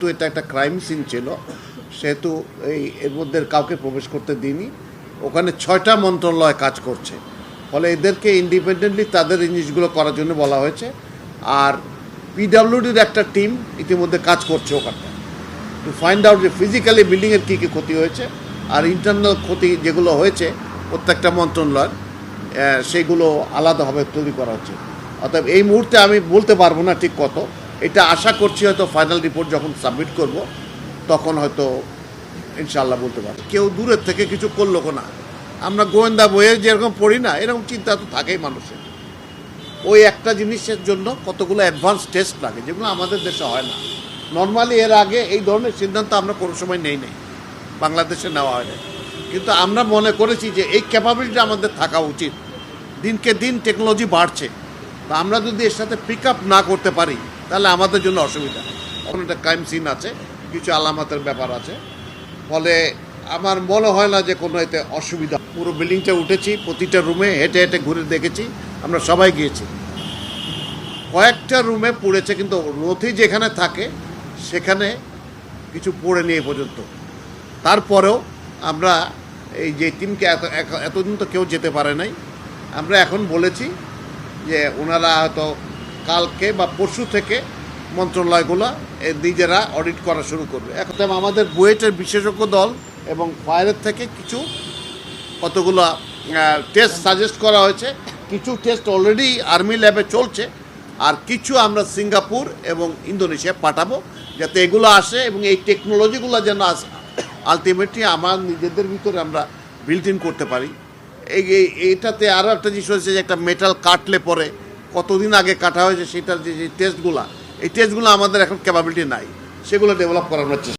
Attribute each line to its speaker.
Speaker 1: তো এটা একটা ক্রাইম সিন ছিল। সেহেতু এই এর মধ্যে কাউকে প্রবেশ করতে দিইনি। ওখানে ছয়টা মন্ত্রণালয় কাজ করছে। ফলে এদেরকে ইন্ডিপেন্ডেন্টলি তাদের জিনিসগুলো করার জন্য বলা হয়েছে। আর পিডাব্লিউডির একটা টিম ইতিমধ্যে কাজ করছে ওখানে টু ফাইন্ড আউট যে ফিজিক্যালি বিল্ডিংয়ের কী কী ক্ষতি হয়েছে আর ইন্টারনাল ক্ষতি যেগুলো হয়েছে প্রত্যেকটা মন্ত্রণালয়ের সেগুলো আলাদাভাবে তৈরি করা হচ্ছে। অতএব এই মুহূর্তে আমি বলতে পারব না ঠিক কত। এটা আশা করছি হয়তো ফাইনাল রিপোর্ট যখন সাবমিট করব, তখন হয়তো ইনশাল্লাহ বলতে পারব। কেউ দূরের থেকে কিছু করল না। আমরা গোয়েন্দা বইয়ে যেরকম পড়ি না, এরকম চিন্তা তো থাকেই মানুষের। ওই একটা জিনিসের জন্য কতগুলো অ্যাডভান্স টেস্ট লাগে, যেগুলো আমাদের দেশে হয় না। নর্মালি এর আগে এই ধরনের সিদ্ধান্ত আমরা কোনো সময় নেই নেই। বাংলাদেশে নেওয়া হয় না কিন্তু আমরা মনে করেছি যে এই ক্যাপাবিলিটি আমাদের থাকা উচিত। দিনকে দিন টেকনোলজি বাড়ছে। তা আমরা যদি এর সাথে পিক আপ না করতে পারি, তাহলে আমাদের জন্য অসুবিধা। এখন একটা ক্রাইম সিন আছে, কিছু আলামতের ব্যাপার আছে। ফলে আমার মনে হয় না যে কোনো এতে অসুবিধা। পুরো বিল্ডিংটা উঠেছি, প্রতিটা রুমে হেঁটে হেঁটে ঘুরে দেখেছি, আমরা সবাই গিয়েছি। কয়েকটা রুমে পড়েছে, কিন্তু নথি যেখানে থাকে, সেখানে কিছু পড়ে নিয়ে পর্যন্ত। তারপরেও আমরা এই যে টিমকে এত, এত- এতদিন তো কেউ যেতে পারে নাই। আমরা এখন বলেছি যে ওনারা হয়তো কালকে বা পরশু থেকে মন্ত্রণালয়গুলো নিজেরা অডিট করা শুরু করবে। এখন আমাদের বুয়েটের বিশেষজ্ঞ দল এবং ফায়ারের থেকে কিছু কতগুলো টেস্ট সাজেস্ট করা হয়েছে। কিছু টেস্ট অলরেডি আর্মি ল্যাবে চলছে। আর কিছু আমরা সিঙ্গাপুর এবং ইন্দোনেশিয়া পাঠাবো যাতে এগুলো আসে এবং এই টেকনোলজিগুলো যেন আলটিমেটলি আমার নিজেদের ভিতরে আমরা বিল্ট ইন করতে পারি। এটাতে আরও একটা জিনিস হয়েছে যে একটা মেটাল কাটলে পরে কতদিন আগে কাটা হয়েছে সেটার যে টেস্টগুলো এই টেস্টগুলো আমাদের এখন ক্যাপাবিলিটি নাই। সেগুলো ডেভেলপ করানোর চেষ্টা